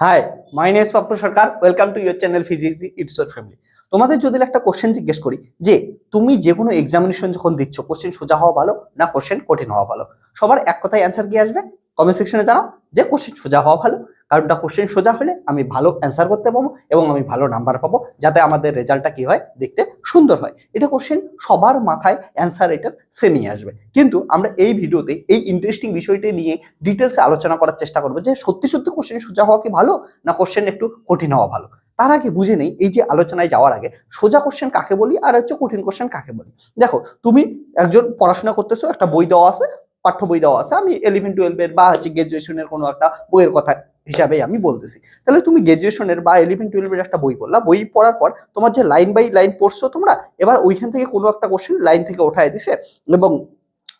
Hi my name's Pappu Sarkar welcome to your channel physics it's our family তোমাদের যদি একটা question জিজ্ঞেস করি, যে তুমি যে কোনো এক্সামিনেশন যখন দিচ্ছ কোশ্চেন সোজা হওয়া ভালো না কোশ্চেন কঠিন হওয়া ভালো? সবার এক কথায় অ্যান্সার কি আসবে? কমেন্ট সেকশনে জানাও যে কোশ্চেন সোজা হওয়া ভালো। কারণটা কোশ্চেন সোজা হলে আমি ভালো অ্যান্সার করতে পাবো এবং আমি ভালো নাম্বার পাবো, যাতে আমাদের রেজাল্টটা কি হয়? দেখতে সুন্দর হয়। এটা কোশ্চেন সবার মাথায় অ্যান্সার এটার সেমই আসবে। কিন্তু আমরা এই ভিডিওতে এই ইন্টারেস্টিং বিষয়টি নিয়ে ডিটেলসে আলোচনা করার চেষ্টা করব যে সত্যি সত্যি কোশ্চেন সোজা হওয়া কি ভালো না কোশ্চেন একটু কঠিন হওয়া ভালো? তার আগে বুঝে নেই, এই যে আলোচনায় যাওয়ার আগে সোজা কোশ্চেন কাকে বলি আর হচ্ছে কঠিন কোশ্চেন কাকে বলি? দেখো, তুমি একজন পড়াশোনা করতেছো, একটা বই দেওয়া আছে পাঠ্য বই দেওয়া আছে। আমি ইলেভেন টুয়েলভের বা হচ্ছে গ্রাজুয়েশনের কোনো একটা বইয়ের কথা হিসাবে আমি বলতেছি। তাহলে তুমি গ্রাজুয়েশনের বা ইলেভেন টুয়েলভের একটা বই পড়লা। বই পড়ার পর তোমার যে লাইন বাই লাইন পড়ছো তোমরা, এবার ওইখান থেকে কোনো একটা কোশ্চেন লাইন থেকে ওঠায় দিছে এবং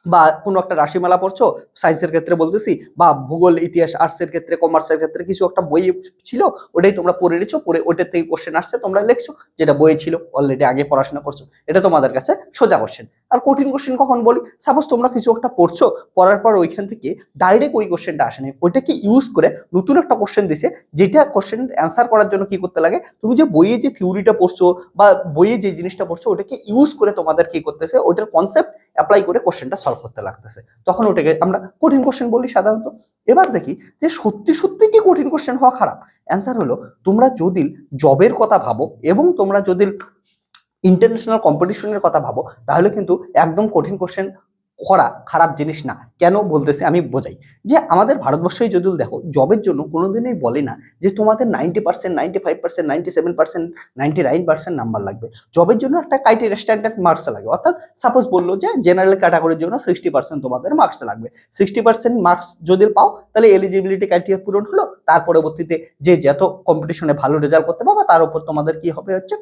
বা কোনো একটা রাশিমালা পড়ছো সায়েন্সের ক্ষেত্রে বলতেছি, বা ভূগোল, ইতিহাস আর্টসের ক্ষেত্রে কমার্সের ক্ষেত্রে কিছু একটা বই ছিল, ওটাই তোমরা পড়ে নিচ্ছ পড়ে ওটার থেকে কোশ্চেন আসছে, তোমরা লিখছো, যেটা বই ছিল অলরেডি আগে পড়াশোনা করছ, এটা তোমাদের কাছে সোজা কোশ্চেন আর কঠিন কোশ্চেন কখন বলি? সাপোজ তোমরা কিছু একটা পড়ছো, পড়ার পর ওইখান থেকে ডাইরেক্ট ওই কোশ্চেনটা আসেনি ওইটাকে ইউজ করে নতুন একটা কোশ্চেন দিছে, যেটা কোশ্চেন অ্যান্সার করার জন্য কি করতে লাগে? তুমি যে বইয়ে যে থিওরিটা পড়ছো, বা বইয়ে যে জিনিসটা পড়ছো, ওটাকে ইউজ করে তোমাদের কি করতেছে, ওইটার কনসেপ্ট অ্যাপ্লাই করে কোশ্চেনটা সলভ করতে লাগতেছে। তখন ওটাকে আমরা কঠিন কোশ্চেন বলি সাধারণত। এবার দেখি যে সত্যি সত্যি কি কঠিন কোশ্চেন হওয়া খারাপ? অ্যান্সার হলো, তোমরা যদি জবের কথা ভাবো এবং তোমরা যদি ইন্টারন্যাশনাল কম্পিটিশনের কথা ভাবো, তাহলে কিন্তু একদম কঠিন কোশ্চেন করা খারাপ জিনিস না। কেন বলতেছে আমি বোঝাই। যে আমাদের ভারতবর্ষে যদি দেখো জবের জন্য কোনোদিনই বলে না যে তোমাদের ninety percent ninety five percent ninety seven percent ninety nine percent number লাগবে। জবের জন্য একটা ক্রাইটেরিয়া স্ট্যান্ডার্ড মার্কস লাগে। অর্থাৎ সাপোজ বলল যে জেনারেল ক্যাটাগরির জন্য সিক্সটি পার্সেন্ট তোমাদের মার্কস লাগবে। সিক্সটি পার্সেন্ট মার্কস যদি পাও, তাহলে এলিজিবিলিটি ক্রাইটেরিয়া পূরণ হলো। তার পরবর্তীতে যে যত কম্পিটিশনে ভালো রেজাল্ট করতে পারবে, তার উপর তোমাদের কি হবে হচ্ছে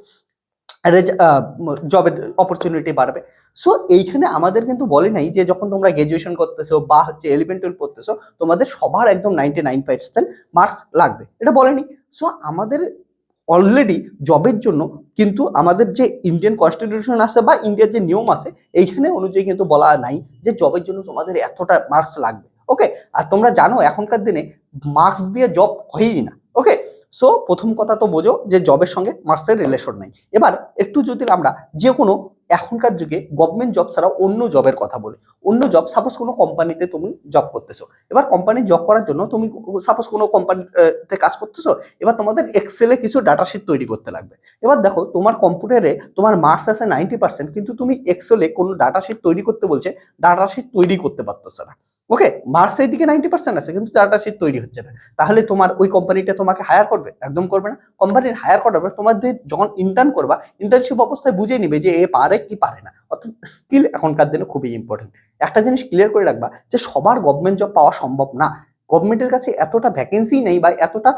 জবের অপরচুনিটি বাড়বে। সো এইখানে আমাদের কিন্তু বলে নাই যে যখন তোমরা গ্রাজুয়েশন করতেছো বা হচ্ছে ইলেভেন টুয়েলভ পড়তেছো, তোমাদের সবার একদম নাইনটি নাইন পার্সেন্ট মার্কস লাগবে। এটা বলেনি সো আমাদের অলরেডি জবের জন্য কিন্তু আমাদের যে ইন্ডিয়ান কনস্টিটিউশন আছে বা ইন্ডিয়ার যে নিয়ম আছে, এইখানে অনুযায়ী কিন্তু বলা নাই যে জবের জন্য তোমাদের এতটা মার্কস লাগবে। ওকে আর তোমরা জানো, এখনকার দিনে মার্কস দিয়ে জব হয়ই না। ওকে সো প্রথম কথা তো বোঝো যে জবের সঙ্গে মার্কসের রিলেশন নাই। এবার, একটু যদি আমরা যে কোনো এখনকার যুগে গভর্নমেন্ট জব ছাড়া অন্য জবের কথা বলে। অন্য জব সাপোজ কোনো কোম্পানিতে তুমি জব করতেছো। এবার কোম্পানি জব করার জন্য তুমি সাপোজ কোনো কোম্পানিতে কাজ করতেছো, এবার তোমাদের এক্সেলে কিছু ডাটা শিট তৈরি করতে লাগবে। এবার দেখো, তোমার কম্পিউটারে তোমার মার্কস আছে নাইনটি পার্সেন্ট কিন্তু তুমি এক্সেলে কোনো ডাটা শিট তৈরি করতে বলছে ডাটা শিট তৈরি করতে পারতো না। ওকে মার্কস এই দিকে নাইনটি পার্সেন্ট আছে, কিন্তু ডাটা শিট তৈরি হচ্ছে না। তাহলে তোমার ওই কোম্পানিটা তোমাকে হায়ার করবে, একদম করবে না। কোম্পানির হায়ার করার পর তোমার যখন ইন্টার্ন করবা ইন্টার্নশিপ অবস্থায় বুঝে নিবে যে এ পারে কি পারে না। অর্থাৎ স্কিল এখনকার দিনে খুবই ইম্পর্টেন্ট একটা জিনিস ক্লিয়ার করে রাখবা যে সবার গভর্নমেন্ট জব পাওয়া সম্ভব না। গভর্নমেন্টের কাছে এতটা ভ্যাকেন্সি নেই বা এতটা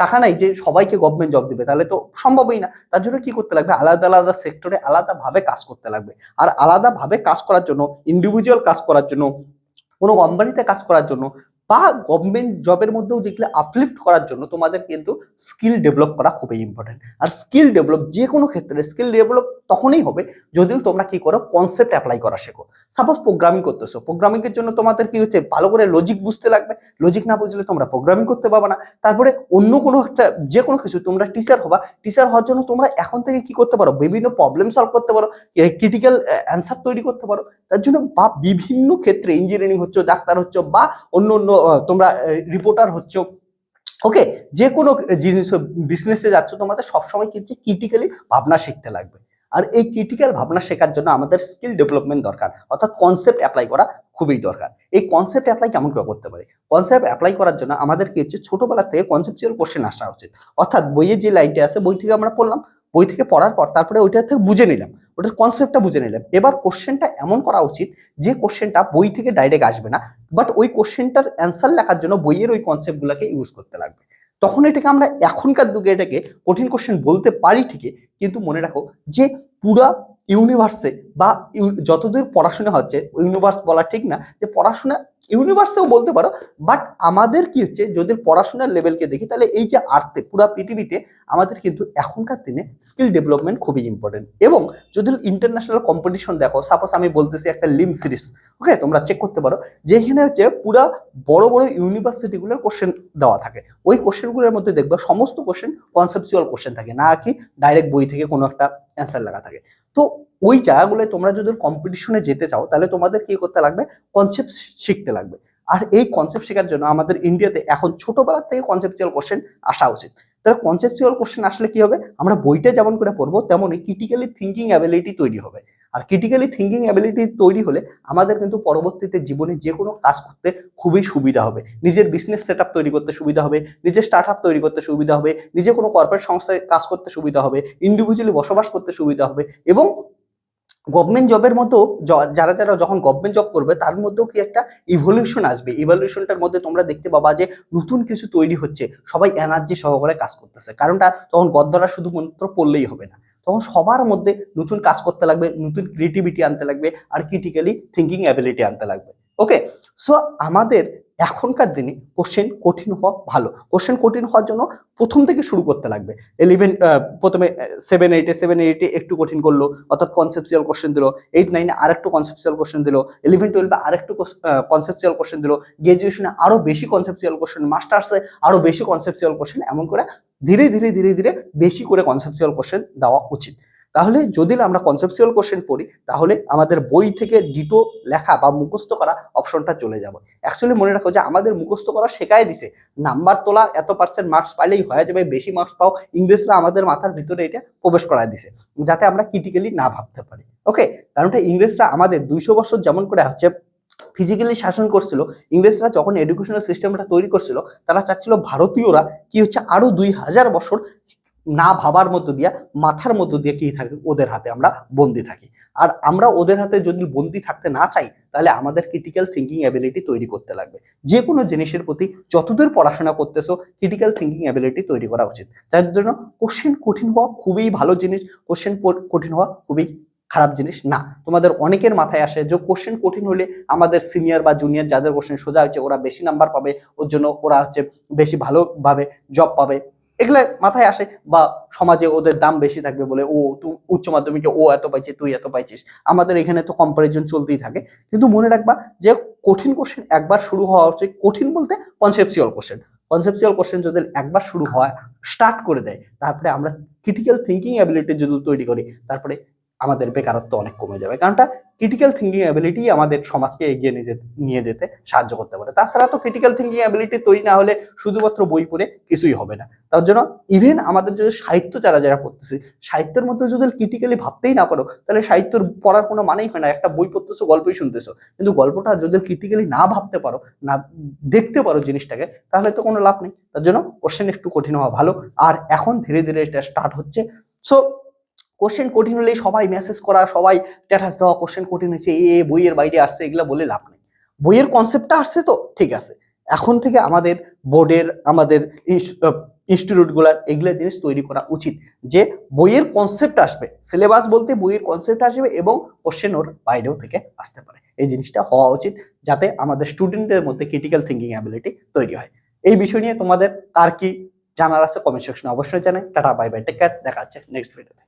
টাকা নাই যে সবাইকে গভর্নমেন্ট জব দিবে, তাহলে তো সম্ভবই না। তার জন্য কি করতে লাগবে? আলাদা আলাদা সেক্টরে আলাদাভাবে কাজ করতে লাগবে। আর আলাদাভাবে কাজ করার জন্য ইন্ডিভিজুয়াল কাজ করার জন্য কোনো কোম্পানিতে কাজ করার জন্য বা গভর্নমেন্ট জবের মধ্যেও যেগুলো আপলিফ্ট করার জন্য তোমাদের কিন্তু স্কিল ডেভেলপ করা খুবই ইম্পর্টেন্ট আর স্কিল ডেভেলপ যে কোনো ক্ষেত্রে স্কিল ডেভেলপ তখনই হবে যদি তোমরা কি করো কনসেপ্ট অ্যাপ্লাই করা শেখো। সাপোজ প্রোগ্রামিং করতেছো প্রোগ্রামিং এর জন্য তোমাদের কি হচ্ছে, ভালো করে লজিক বুঝতে লাগবে। লজিক না বুঝলে তোমরা প্রোগ্রামিং করতে পারবে না। তারপরে অন্য কোনো একটা যে কোনো কিছু, তোমরা টিচার হবা। টিচার হওয়ার জন্য তোমরা এখন থেকে কি করতে পারো, বিভিন্ন প্রবলেম সলভ করতে পারো ক্রিটিক্যাল অ্যান্সার তৈরি করতে পারো। তার জন্য বা বিভিন্ন ক্ষেত্রে ইঞ্জিনিয়ারিং হচ্ছে, ডাক্তার হচ্ছে বা অন্য অন্য তোমরা রিপোর্টার হচ্ছে। ওকে যে কোনো জিনিস বিজনেসে যাচ্ছ, তোমাদের সবসময় কিন্তু ক্রিটিক্যালি ভাবনা শিখতে লাগবে। আর এই ক্রিটিক্যাল ভাবনা শেখার জন্য আমাদের স্কিল ডেভেলপমেন্ট দরকার। অর্থাৎ কনসেপ্ট অ্যাপ্লাই করা খুবই দরকার। এই কনসেপ্ট অ্যাপ্লাই কেমন করে করতে পারি? কনসেপ্ট অ্যাপ্লাই করার জন্য আমাদের কি হচ্ছে ছোটবেলা থেকে কনসেপচুয়াল কোশ্চেন আসা উচিত। অর্থাৎ বইয়ে যে লাইনটা আছে, বই থেকে আমরা পড়লাম বই থেকে পড়ার পর তারপরে ওইটা থেকে বুঝে নিলাম, ওটার কনসেপ্টটা বুঝে নিলাম। এবার কোশ্চেনটা এমন করা উচিত যে কোশ্চেনটা বই থেকে ডাইরেক্ট আসবে না বাট ওই কোশ্চেনটার অ্যান্সার লেখার জন্য বইয়ের ওই কনসেপ্টগুলোকে ইউজ করতে লাগবে। তখন এটাকে আমরা এখনকার যুগে এটাকে কঠিন কোশ্চেন বলতে পারি ঠিকই, কিন্তু মনে রাখো যে পুরা ইউনিভার্সে বা যতদূর পড়াশোনা হচ্ছে ইউনিভার্স বলা ঠিক না, যে পড়াশোনা ইউনিভার্সেও বলতে পারো বাট আমাদের কি হচ্ছে, যদি পড়াশোনার লেভেলকে দেখি, তাহলে এই যে আর্থে পুরা পৃথিবীতে আমাদের কিন্তু এখনকার দিনে স্কিল ডেভেলপমেন্ট খুবই ইম্পর্টেন্ট এবং যদি ইন্টারন্যাশনাল কম্পিটিশন দেখো সাপোজ আমি বলতেছি একটা লিম সিরিজ ওকে তোমরা চেক করতে পারো, যেখানে হচ্ছে পুরা বড় বড় ইউনিভার্সিটিগুলোর কোশ্চেন দেওয়া থাকে। ওই কোশ্চেনগুলোর মধ্যে দেখবে সমস্ত কোশ্চেন কনসেপচুয়াল কোশ্চেন থাকে, না কি ডাইরেক্ট বই থেকে কোনো একটা অ্যান্সার লাগা থাকে। তো ওই জায়গাগুলোয় তোমরা যদি কম্পিটিশনে যেতে চাও, তাহলে তোমাদের কি করতে লাগবে? কনসেপ্ট শিখতে লাগবে। আর এই কনসেপ্ট শেখার জন্য আমাদের ইন্ডিয়াতে এখন ছোটবেলার থেকে কনসেপচুয়াল কোশ্চেন আসা উচিত। তাহলে কনসেপচুয়াল কোশ্চেন আসলে কি হবে? আমরা বইটা যেমন করে পড়ব, তেমনই ক্রিটিক্যালি থিঙ্কিং অ্যাবিলিটি তৈরি হবে। আর ক্রিটিক্যালি থিঙ্কিং অ্যাবিলিটি তৈরি হলে আমাদের কিন্তু পরবর্তীতে জীবনে যে কোনো কাজ করতে খুবই সুবিধা হবে। নিজের বিজনেস সেট তৈরি করতে সুবিধা হবে, নিজের স্টার্ট আপ তৈরি করতে সুবিধা হবে, নিজে কোনো কর্পোরেট সংস্থায় কাজ করতে সুবিধা হবে ইন্ডিভিজুয়ালি বসবাস করতে সুবিধা হবে এবং গভর্নমেন্ট জবের মতো যারা যারা যখন গভর্নমেন্ট জব করবে, তার মধ্যেও কি একটা ইভলিউশন আসবে। ইভলিউশনটার মধ্যে তোমরা দেখতে পাবা যে নতুন কিছু তৈরি হচ্ছে, সবাই এনার্জি সহকারে কাজ করতেছে। কারণটা তখন গদ্দরা শুধুমাত্র পড়লেই হবে না। তখন সবার মধ্যে নতুন কাজ করতে লাগবে, নতুন ক্রিয়েটিভিটি আনতে লাগবে, আর ক্রিটিক্যালি থিঙ্কিং অ্যাবিলিটি আনতে লাগবে। ওকে সো আমাদের এখনকার দিনে কোশ্চেন কঠিন হওয়া ভালো। কোশ্চেন কঠিন হওয়ার জন্য প্রথম থেকে শুরু করতে লাগবে। ইলেভেন প্রথমে সেভেন এইটে সেভেন এইটে একটু কঠিন করল, অর্থাৎ কনসেপচুয়াল কোশ্চেন দিলো এইট নাইনে আরেকটু কনসেপচুয়াল কোশ্চেন দিলো ইলেভেন টুয়েলভে আরেকটু কনসেপচুয়াল কোশ্চেন দিলো গ্রাজুয়েশনে আরও বেশি কনসেপচুয়াল কোশ্চেন মাস্টার্সে আরও বেশি কনসেপচুয়াল কোশ্চেন এমন করে ধীরে ধীরে ধীরে ধীরে বেশি করে কনসেপচুয়াল কোশ্চেন দেওয়া উচিত। তাহলে যদি আমরা কনসেপচুয়াল কোশ্চেন পড়ি, তাহলে আমাদের বই থেকে ডিটো লেখা বা মুখস্থ করা অপশনটা চলে যাবে। অ্যাকচুয়ালি মনে রাখো যে আমাদের মুখস্থ করা শেখায় দিছে। নাম্বার তোলা এত পার্সেন্ট মার্কস পাইলেই হয়ে যাবে, বেশি মার্কস পাও, ইংরেজরা আমাদের মাথার ভিতরে এটা প্রবেশ করায় দিছে, যাতে আমরা ক্রিটিক্যালি না ভাবতে পারি। ওকে কারণটা ইংরেজরা আমাদের দুইশো বছর যেমন করে হচ্ছে ফিজিক্যালি শাসন করছিল, ইংরেজরা যখন এডুকেশনাল সিস্টেমটা তৈরি করছিল, তারা চাচ্ছিল ভারতীয়রা কি হচ্ছে আরও দুই হাজার বছর না ভাবার মধ্য দিয়া, মাথার মধ্য দিয়ে কি থাকে? ওদের হাতে আমরা বন্দি থাকি। আর আমরা ওদের হাতে যদি বন্দি থাকতে না চাই, তাহলে আমাদের ক্রিটিক্যাল থিঙ্কিং অ্যাবিলিটি তৈরি করতে লাগবে। যে কোনো জিনিসের প্রতি যতদূর পড়াশোনা করতেছো ক্রিটিক্যাল থিঙ্কিং অ্যাবিলিটি তৈরি করা উচিত। যার জন্য কোশ্চেন কঠিন হওয়া খুবই ভালো জিনিস কোশ্চেন কঠিন হওয়া খুবই খারাপ জিনিস না। তোমাদের অনেকের মাথায় আসে যে কোশ্চেন কঠিন হলে আমাদের সিনিয়র বা জুনিয়র যাদের কোশ্চেন সোজা হয়েছে, ওরা বেশি নাম্বার পাবে। ওর জন্য ওরা হচ্ছে বেশি ভালোভাবে জব পাবে। এগুলো মাথায় আসে বা সমাজে ওদের দাম বেশি থাকবে বলে, ও উচ্চ মাধ্যমিকে ও এত পাইছে, তুই এত পাইছিস। আমাদের এখানে তো কম্পারিজন চলতেই থাকে। কিন্তু মনে রাখবা যে কঠিন কোশ্চেন একবার শুরু হওয়া উচিত। কঠিন বলতে কনসেপচুয়াল কোশ্চেন কনসেপচুয়াল কোশ্চেন যদি একবার শুরু হয় স্টার্ট করে দেয়, তারপরে আমরা ক্রিটিক্যাল থিঙ্কিং অ্যাবিলিটি যদি তৈরি করি, তারপরে আমাদের বেকারত্ব অনেক কমে যাবে। কারণটা ক্রিটিক্যাল থিঙ্কিং অ্যাবিলিটি আমাদের সমাজকে এগিয়ে নিয়ে যেতে নিয়ে যেতে সাহায্য করতে পারে। তাছাড়া তো ক্রিটিক্যাল থিঙ্কিং অ্যাবিলিটি তৈরি না হলে শুধুমাত্র বই পড়ে কিছুই হবে না। তার জন্য ইভেন আমাদের যদি সাহিত্য যারা যারা পড়তেছে, সাহিত্যের মধ্যে যদি ক্রিটিক্যালি ভাবতেই না পারো, তাহলে সাহিত্যর পড়ার কোনো মানেই হয় না। একটা বই পড়তেছো, গল্পই শুনতেছো। কিন্তু গল্পটা যদি ক্রিটিক্যালি না ভাবতে পারো, না দেখতে পারো জিনিসটাকে, তাহলে তো কোনো লাভ নেই। তার জন্য কোশ্চেন একটু কঠিন হওয়া ভালো। আর এখন ধীরে ধীরে এটা স্টার্ট হচ্ছে। সো কোশ্চেন কঠিন হলেই সবাই মেসেজ করা, সবাই স্ট্যাটাস দেওয়া কোশ্চেন কঠিন হয়েছে, এ এ, বইয়ের বাইরে আসছে, এগুলো বলে লাভ নেই। বইয়ের কনসেপ্টটা আসছে তো, ঠিক আছে। এখন থেকে আমাদের বোর্ডের আমাদের ইনস্টিটিউটগুলার এগুলো জিনিস তৈরি করা উচিত। যে বইয়ের কনসেপ্ট আসবে সিলেবাস বলতে বইয়ের কনসেপ্ট আসবে এবং কোশ্চেন ওর বাইরেও থেকে আসতে পারে। এই জিনিসটা হওয়া উচিত, যাতে আমাদের স্টুডেন্টদের মধ্যে ক্রিটিক্যাল থিঙ্কিং অ্যাবিলিটি তৈরি হয়। এই বিষয় নিয়ে তোমাদের আর কি জানার আছে কমেন্ট সেকশনে অবশ্যই জানাই। Tata bye bye take care দেখা যাচ্ছে নেক্সট ভিডিওতে